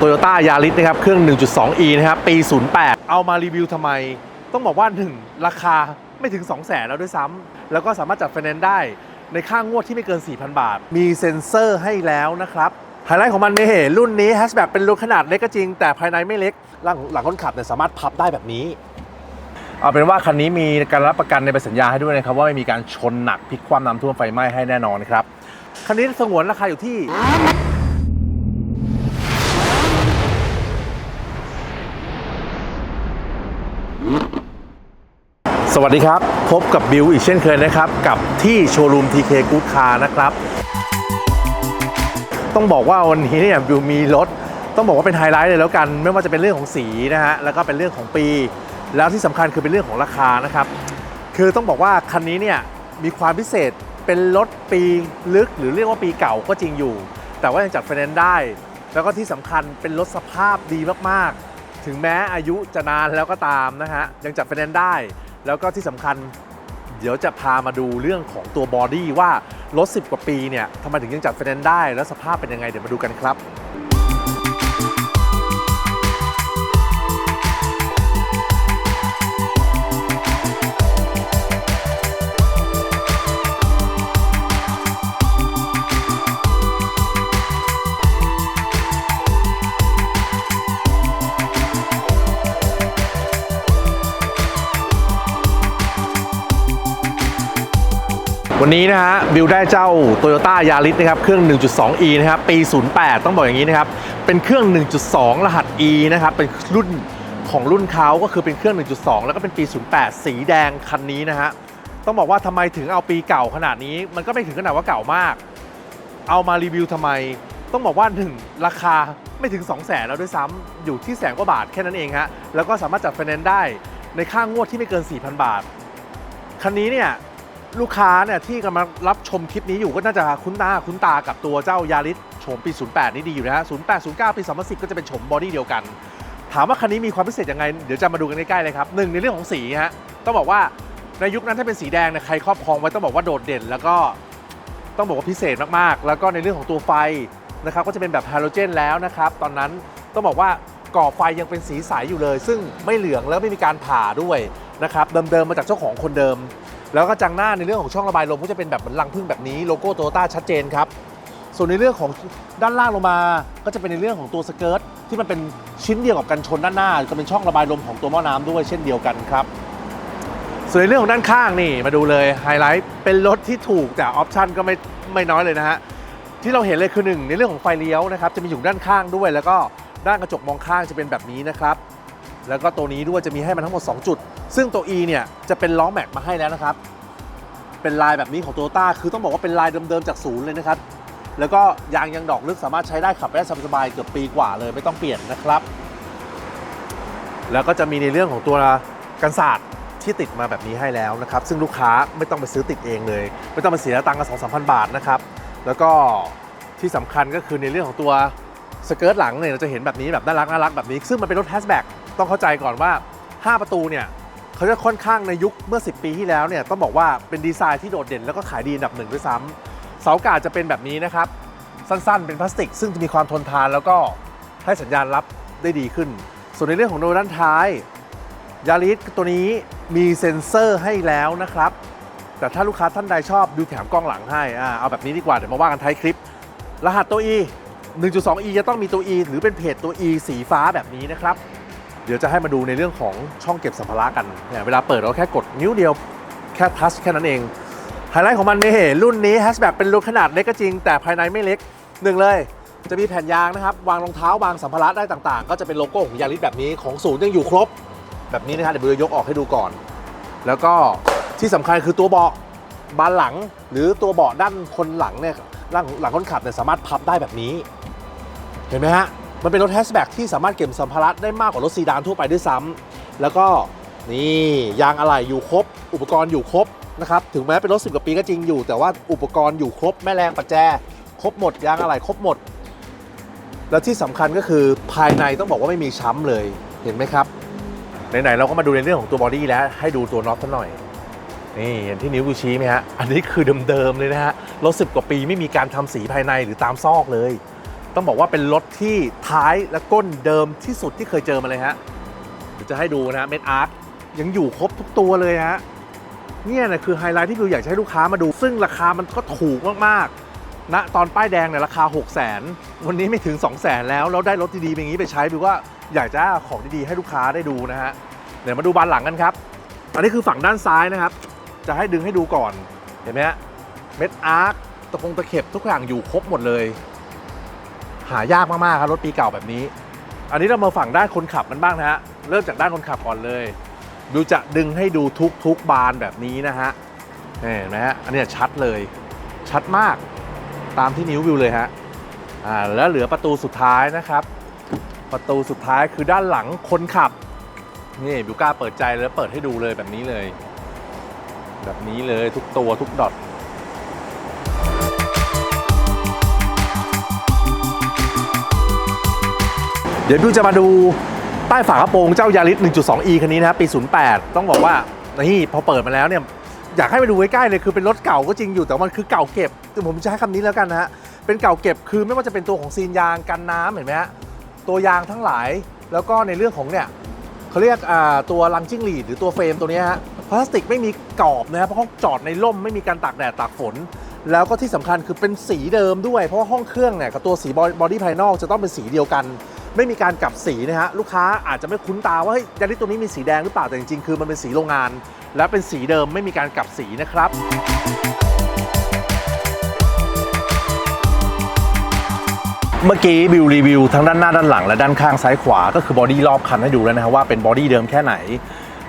Toyota Yaris นะครับ เครื่อง 1.2e นะครับ ปี 08 เอามารีวิวทำไม ต้องบอกว่า 1 ราคาไม่ถึง 2 0 0แสนแล้วด้วยซ้ำ แล้วก็สามารถจัดไฟแนนซ์ได้ในค่างวดที่ไม่เกิน 4,000 บาท มีเซ็นเซอร์ให้แล้วนะครับ ไฮไลท์ของมันเนี่ยรุ่นนี้แฮชแบ็กเป็นรถขนาดเล็กก็จริง แต่ภายในไม่เล็ก หลังหลังคนขับเนี่ยสามารถพับได้แบบนี้ เอาเป็นว่าคันนี้มีการรับประกันในใบสัญญาให้ด้วยนะครับว่าไม่มีการชนหนักพลิกคว่ำน้ำท่วมไฟไหม้ให้แน่นอนนะครับ คันนี้สงวนราคาอยู่ที่ สวัสดีครับ พบกับบิวอีกเช่นเคยนะครับ กับที่โชว์รูม TK Good Car นะครับ ต้องบอกว่าวันนี้เนี่ยบิวมีรถ ต้องบอกว่าเป็นไฮไลท์เลยแล้วกัน ไม่ว่าจะเป็นเรื่องของสีนะฮะแล้วก็เป็นเรื่องของปี แล้วที่สำคัญคือเป็นเรื่องของราคานะครับ คือต้องบอกว่าคันนี้เนี่ยมีความพิเศษเป็นรถปีลึกหรือเรียกว่าปีเก่าก็จริงอยู่ แต่ว่ายังจัดไฟแนนซ์ได้ แล้วก็ที่สำคัญเป็นรถสภาพดีมากๆ ถึงแม้อายุจะนานแล้วก็ตามนะฮะยังจัดไฟแนนซ์ได้ แล้วก็ที่สำคัญเดี๋ยวจะพามาดูเรื่องของตัวบอดี้ว่ารถ 10 กว่าปีเนี่ยทำไมถึงยังจัดไฟแนนซ์ได้ แล้วสภาพเป็นยังไงเดี๋ยวมาดูกันครับ วันนี้นะฮะบิวได้เจ้า Toyota Yaris นะครับเครื่อง 1.2e นะครับปี 08 ต้องบอกอย่างนี้นะครับเป็นเครื่อง 1.2 รหัส e นะครับเป็นรุ่นของรุ่นเขาก็คือเป็นเครื่อง 1.2 แล้วก็เป็นปี 08 สีแดงคันนี้นะฮะต้องบอกว่าทำไมถึงเอาปีเก่าขนาดนี้ มันก็ไม่ถึงขนาดว่าเก่ามาก เอามารีวิวทำไม ต้องบอกว่าหนึ่งราคาไม่ถึง 2 0 0แสนแล้วด้วยซ้ำอยู่ที่แสนกว่าบาทแค่นั้นเองฮะแล้วก็สามารถจัดไฟแนนซ์ได้ในค่างวดที่ไม่เกิน 4,000 บาทคันนี้เนี่ย ลูกค้าเนี่ยที่กำลังรับชมคลิปนี้อยู่ก็น่าจะคุ้นตาคุ้นตากับตัวเจ้ายาริสโฉมปี 08 นี่ดีอยู่นะฮะ 08 09 ปี 2010 ก็จะเป็นโฉมบอดี้เดียวกัน ถามว่าคันนี้มีความพิเศษยังไง เดี๋ยวจะมาดูกันใกล้ๆเลยครับหนึ่งในเรื่องของสีฮะ ต้องบอกว่าในยุคนั้นถ้าเป็นสีแดงเนี่ยใครครอบครองไว้ต้องบอกว่าโดดเด่น แล้วก็ต้องบอกว่าพิเศษมากๆ แล้วก็ในเรื่องของตัวไฟนะครับก็จะเป็นแบบไฮาโลเจนแล้วนะครับตอนนั้นต้องบอกว่าก่อไฟยังเป็นสีใสอยู่เลย ซึ่งไม่เหลืองแล้วไม่มีการผ่าด้วยนะครับเดิมๆมาจากเจ้าของคนเดิม แล้วก็จังหน้าในเรื่องของช่องระบายลมก็จะเป็นแบบเหมือนรังพึ่งแบบนี้โลโก้โตโยต้าชัดเจนครับส่วนในเรื่องของด้านล่างลงมาก็จะเป็นในเรื่องของตัวสเกิร์ตที่มันเป็นชิ้นเดียวกับกันชนด้านหน้าก็เป็นช่องระบายลมของตัวหม้อน้ำด้วยเช่นเดียวกันครับ ส่วนในเรื่องของด้านข้างนี่มาดูเลยไฮไลท์เป็นรถที่ถูกแต่ออปชั่นก็ไม่ไม่น้อยเลยนะฮะที่เราเห็นเลยคือหนึ่งในเรื่องของไฟเลี้ยวนะครับจะมีอยู่ด้านข้างด้วย แล้วก็ด้านกระจกมองข้างจะเป็นแบบนี้นะครับ แล้วก็ตัวนี้ด้วยจะมีให้มันทั้งหมด 2 จุด ซึ่งตัว E เนี่ยจะเป็นล้อแม็กมาให้แล้วนะครับ เป็นลายแบบนี้ของโตโยต้าคือต้องบอกว่าเป็นลายเดิมๆจากศูนย์เลยนะครับ แล้วก็ยางยังดอกลึกสามารถใช้ได้ขับได้สบายๆเกือบปีกว่าเลยไม่ต้องเปลี่ยนนะครับ แล้วก็จะมีในเรื่องของตัวกันศาสตร์ที่ติดมาแบบนี้ให้แล้วนะครับ ซึ่งลูกค้าไม่ต้องไปซื้อติดเองเลย ไม่ต้องไปเสียตังค์กันสองสามพันบาทนะครับ แล้วก็ที่สำคัญก็คือในเรื่องของตัวสเกิร์ตหลังเนี่ยเราจะเห็นแบบนี้แบบน่ารักน่ารักแบบนี้ ซึ่งมันเป็นรถแฮชแบ็ก ต้องเข้าใจก่อนว่า 5 ประตูเนี่ยเขาจะค่อนข้างในยุคเมื่อ 10 ปีที่แล้วเนี่ยต้องบอกว่าเป็นดีไซน์ที่โดดเด่นแล้วก็ขายดีอันดับหนึ่งด้วยซ้ำเสากาดจะเป็นแบบนี้นะครับ สั้นๆ เป็นพลาสติก ซึ่งจะมีความทนทานแล้วก็ให้สัญญาณรับได้ดีขึ้น ส่วนในเรื่องของโดด้านท้ายยาริสตัวนี้มีเซ็นเซอร์ให้แล้วนะครับ แต่ถ้าลูกค้าท่านใดชอบดูแถมกล้องหลังให้อ่าเอาแบบนี้ดีกว่า เดี๋ยวมาว่ากันท้ายคลิป รหัสตัว E 1.2e จะต้องมีตัว E หรือเป็นเพจตัว E สีฟ้าแบบนี้นะครับ เดี๋ยวจะให้มาดูในเรื่องของช่องเก็บสัมภาระกันเนี่ยเวลาเปิดเราแค่กดนิ้วเดียวแค่ทัชแค่นั้นเองไฮไลท์ของมันนี่รุ่นนี้แฮชแบ็กเป็นรถขนาดเล็กก็จริง แต่ภายในไม่เล็กหนึ่งเลยจะมีแผ่นยางนะครับ วางรองเท้าวางสัมภาระได้ต่างๆ ก็จะเป็นโลโก้ของยาริสแบบนี้ของศูนย์ยังอยู่ครบ แบบนี้นะครับเดี๋ยวเบลยกออกให้ดูก่อน แล้วก็ที่สำคัญคือตัวเบาะบานหลัง หรือตัวเบาะด้านคนหลังเนี่ยหลังหลังคนขับเนี่ยสามารถพับได้แบบนี้ เห็นไหมฮะ มันเป็นรถแฮชแบ็กที่สามารถเก็บสัมภาระได้มากกว่ารถซีดานทั่วไปด้วยซ้ำแล้วก็นี่ยางอะไหล่อยู่ครบ อุปกรณ์อยู่ครบนะครับถึงแม้เป็นรถสิบกว่าปีก็จริงอยู่ แต่ว่าอุปกรณ์อยู่ครบแม่แรงประแจครบหมดยางอะไหล่ครบหมด แล้วที่สำคัญก็คือภายในต้องบอกว่าไม่มีช้ำเลยเห็นไหมครับไหนๆเราก็มาดูในเรื่องของตัวบอดี้แล้วให้ดูตัวน็อตสักหน่อยนี่เห็นที่นิ้วกูชี้ไหมฮะอันนี้คือเดิมๆเลยนะฮะรถสิบกว่าปีไม่มีการทำสีภายในหรือตามซอกเลย ต้องบอกว่าเป็นรถที่ท้ายและก้นเดิมที่สุดที่เคยเจอมาเลยฮะเดี๋ยวจะให้ดูนะเม็ดอาร์ตยังอยู่ครบทุกตัวเลยฮะเนี่ยนะคือไฮไลท์ที่บิวอยากจะให้ลูกค้ามาดู ซึ่งราคามันก็ถูกมากๆณตอนป้ายแดงเนี่ยราคา 6 0 0 0 0นวันนี้ไม่ถึง 2 0 0 0 0นแล้ว แล้วได้รถดีๆแบบนี้ไปใช้บิวว่าอยากจะเอาของดีๆให้ลูกค้าได้ดูนะฮะเดี๋ยวมาดูบานหลังกันครับ อันนี้คือฝั่งด้านซ้ายนะครับ จะให้ดึงให้ดูก่อนเห็นไหมฮะเม็ดอาร์คตะคงตะเข็บทุกอย่างอยู่ครบหมดเลย หายากมากๆครับรถปีเก่าแบบนี้ อันนี้เรามาฝั่งด้านคนขับมันบ้างนะฮะเริ่มจากด้านคนขับก่อนเลยดูจะดึงให้ดูทุกทุกบานแบบนี้นะฮะเห็นไหมฮะอันนี้ชัดเลยชัดมากตามที่นิ้ววิวเลยฮะอ่าแล้วเหลือประตูสุดท้ายนะครับ ประตูสุดท้ายคือด้านหลังคนขับนี่บิวก้าเปิดใจแล้วเปิดให้ดูเลยแบบนี้เลย แบบนี้เลยทุกตัวทุกดอท เดี๋ยวบิวจะมาดูใต้ฝากระโปรงเจ้ายาริส 1.2e คันนี้นะครับปี 08 ต้องบอกว่านี่พอเปิดมาแล้วเนี่ยอยากให้มาดูใกล้ๆเลยคือเป็นรถเก่าก็จริงอยู่แต่มันคือเก่าเก็บแต่ผมจะใช้คำนี้แล้วกันนะฮะเป็นเก่าเก็บคือไม่ว่าจะเป็นตัวของซีนยางกันน้ำเห็นไหมฮะตัวยางทั้งหลาย แล้วก็ในเรื่องของเนี่ยเขาเรียกตัวลังจิ้งหรีดหรือตัวเฟรมตัวนี้ฮะพลาสติกไม่มีกรอบนะครับเพราะเขาจอดในร่มไม่มีการตากแดดตากฝน แล้วก็ที่สำคัญคือเป็นสีเดิมด้วย เพราะว่าห้องเครื่องเนี่ยกับตัวสีบอดี้ภายนอกจะต้องเป็นสีเดียวกัน ไม่มีการกลับสีนะฮะลูกค้าอาจจะไม่คุ้นตาว่าเฮ้ยยาริสตัวนี้มีสีแดงหรือเปล่าแต่จริงๆคือมันเป็นสีโรงงาน และเป็นสีเดิมไม่มีการกลับสีนะครับ เมื่อกี้บิวรีวิวทั้งด้านหน้าด้านหลังและด้านข้างซ้ายขวาก็คือบอดี้รอบคันให้ดูแล้วนะครับว่าเป็นบอดี้เดิมแค่ไหน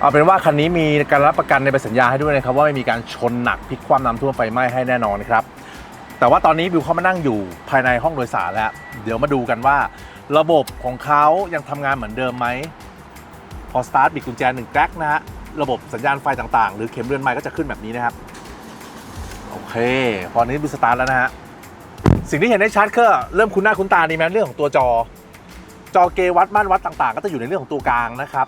เอาเป็นว่าคันนี้มีการรับประกันในใบสัญญาให้ด้วยนะครับว่าไม่มีการชนหนักพลิกคว่ำน้ำท่วมไฟไหม้ให้แน่นอนครับแต่ว่าตอนนี้บิวเข้ามานั่งอยู่ภายในห้องโดยสารแล้ว เดี๋ยวมาดูกันว่า ระบบของเขายังทำงานเหมือนเดิมไหม พอสตาร์ทบิดกุญแจหนึ่งแกร็กนะฮะ ระบบสัญญาณไฟต่างๆ หรือเข็มเรือนไม้ก็จะขึ้นแบบนี้นะครับ โอเค พอนี้ดูสตาร์ทแล้วนะฮะ สิ่งที่เห็นได้ชัดก็เริ่มคุ้นหน้าคุ้นตาดีไหมเรื่องของตัวจอ จอเกวัดม่านวัดต่างๆ ก็จะอยู่ในเรื่องของตัวกลางนะครับ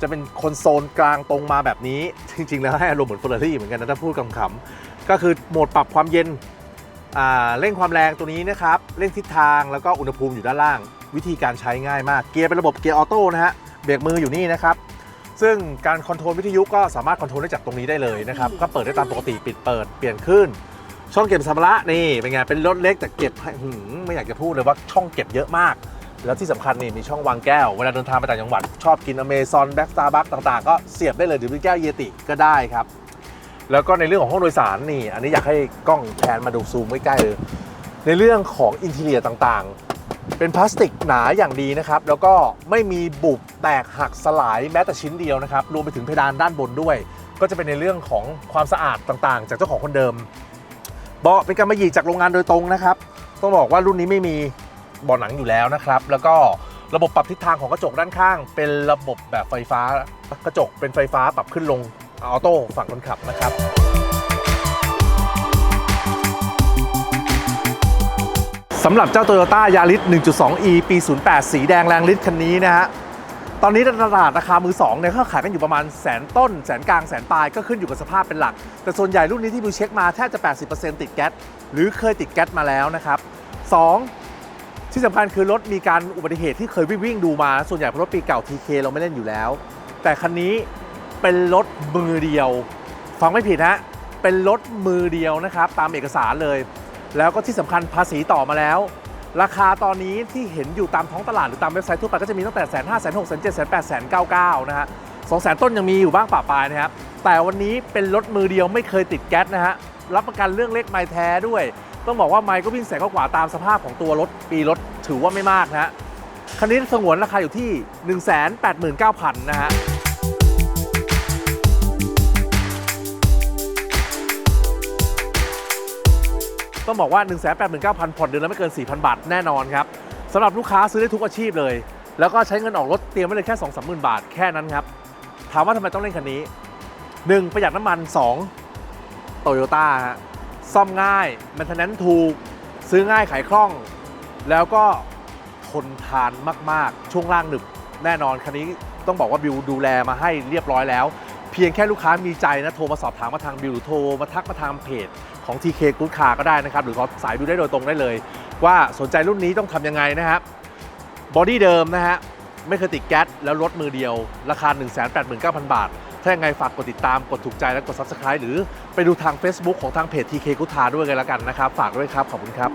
จะเป็นคอนโซลกลางตรงมาแบบนี้ จริง ๆ แล้วให้อารมณ์เหมือนเฟอร์รารี่เหมือนกันนะถ้าพูดคำๆก็คือโหมดปรับความเย็นเร่งความแรงตัวนี้นะครับ เร่งทิศทางแล้วก็อุณหภูมิอยู่ด้านล่าง วิธีการใช้ง่ายมากเกียร์เป็นระบบเกียร์ออโต้นะฮะเบรกมืออยู่นี่นะครับซึ่งการคอนโทรลวิทยุก็สามารถคอนโทรลได้จากตรงนี้ได้เลยนะครับก็เปิดได้ตามปกติปิดเปิดเปลี่ยนขึ้น ช่องเก็บสัมภาระนี่เป็นไงเป็นรถเล็กแต่เก็บให้หืมไม่อยากจะพูดเลยว่าช่องเก็บเยอะมาก แล้วที่สำคัญนี่มีช่องวางแก้ว เวลาเดินทางไปต่างจังหวัด ชอบกินอเมซอนแบ็กสตาร์บัคต่างๆ ก็เสียบได้เลยหรือเป็นแก้วเยติก็ได้ครับแล้วก็ในเรื่องของห้องโดยสารนี่ อันนี้อยากให้กล้องแพนมาดูซูมใกล้ๆเลยในเรื่องของอินเท i รียต่างๆ เป็นพลาสติกหนาอย่างดีนะครับ แล้วก็ไม่มีบุบแตกหักสลายแม้แต่ชิ้นเดียวนะครับ รวมไปถึงเพดานด้านบนด้วย ก็จะเป็นในเรื่องของความสะอาดต่างๆ จากเจ้าของคนเดิมเบาะเป็นการมายีจากโรงงานโดยตรงนะครับ ต้องบอกว่ารุ่นนี้ไม่มีเบาะหนังอยู่แล้วนะครับ แล้วก็ระบบปรับทิศทางของกระจกด้านข้าง เป็นระบบแบบไฟฟ้ากระจกเป็นไฟฟ้าปรับขึ้นลงออโต้ฝั่งคนขับนะครับ สำหรับเจ้า Toyota Yaris 1.2e ปี 08 สีแดงแรงฤทธิ์คันนี้นะฮะ ตอนนี้ตลาดราคามือ2เนี่ยเขาขายกันอยู่ประมาณแสนต้น แสนกลาง แสนปลายก็ขึ้นอยู่กับสภาพเป็นหลัก แต่ส่วนใหญ่รุ่นนี้ที่บิวเช็คมาแทบจะ 80%ติดแก๊สหรือเคยติดแก๊สมาแล้วนะครับ 2 ที่สำคัญคือรถมีการอุบัติเหตุที่เคยวิ่งวิ่งดูมา ส่วนใหญ่เป็นรถปีเก่า TK เราไม่เล่นอยู่แล้ว แต่คันนี้เป็นรถมือเดียว ฟังไม่ผิดฮะเป็นรถมือเดียวนะครับตามเอกสารเลย แล้วก็ที่สำคัญภาษีต่อมาแล้ว ราคาตอนนี้ที่เห็นอยู่ตามท้องตลาดหรือตามเว็บไซต์ทั่วไปก็จะมีตั้งแต่แสนห้าแสนหกแสนเจ็ดแสนแปดแสนเก้าเก้านะฮะสองแสนต้นยังมีอยู่บ้างป่าปลายนะครับแต่วันนี้เป็นรถมือเดียวไม่เคยติดแก๊สนะฮะรับประกันเรื่องเลขไม้แท้ด้วย ต้องบอกว่าไม้ก็วิ่งแสนกว่าตามสภาพของตัวรถปีรถถือว่าไม่มากนะฮะคันนี้สงวนราคาอยู่ที่ 1 8 9 0 0 0นะฮะ ต้องบอกว่า 1 8 9 0 0 0 ผ่อนเดือนละไม่เกิน 4,000 บาท แน่นอนครับสำหรับลูกค้าซื้อได้ทุกอาชีพเลย แล้วก็ใช้เงินออกรถเตรียมไว้เลยแค่2 3 0 0 0 บาทแค่นั้นครับ ถามว่าทำไมต้องเล่นคันนี้ 1. ประหยัดน้ำมัน 2. โตโยต้าฮะซ่อมง่ายมันทนนั้นถูก ซื้อง่ายขายคล่อง แล้วก็ทนทานมาก ๆ ช่วงล่างหนึบแน่นอนคันนี้ต้องบอกว่าบิวดูแลมาให้เรียบร้อยแล้ว เพียงแค่ลูกค้ามีใจนะ โทรมาสอบถามมาทางบิวหรือโทรมาทักมาทางเพจของ TK Good Car ก็ได้นะครับ หรือขาสายบิวได้โดยตรงได้เลย ว่าสนใจรุ่นนี้ต้องทำยังไงนะครับบอดี้เดิมนะฮะไม่เคยติดแก๊สแล้วรถมือเดียว ราคา 189,000 บาท ถ้ายังไงฝากกดติดตามกดถูกใจและกด Subscribe หรือไปดูทาง Facebook ของทางเพจ TK กุทาด้วยกันแล้วกันนะครับ ฝากด้วยครับ ขอบคุณครับ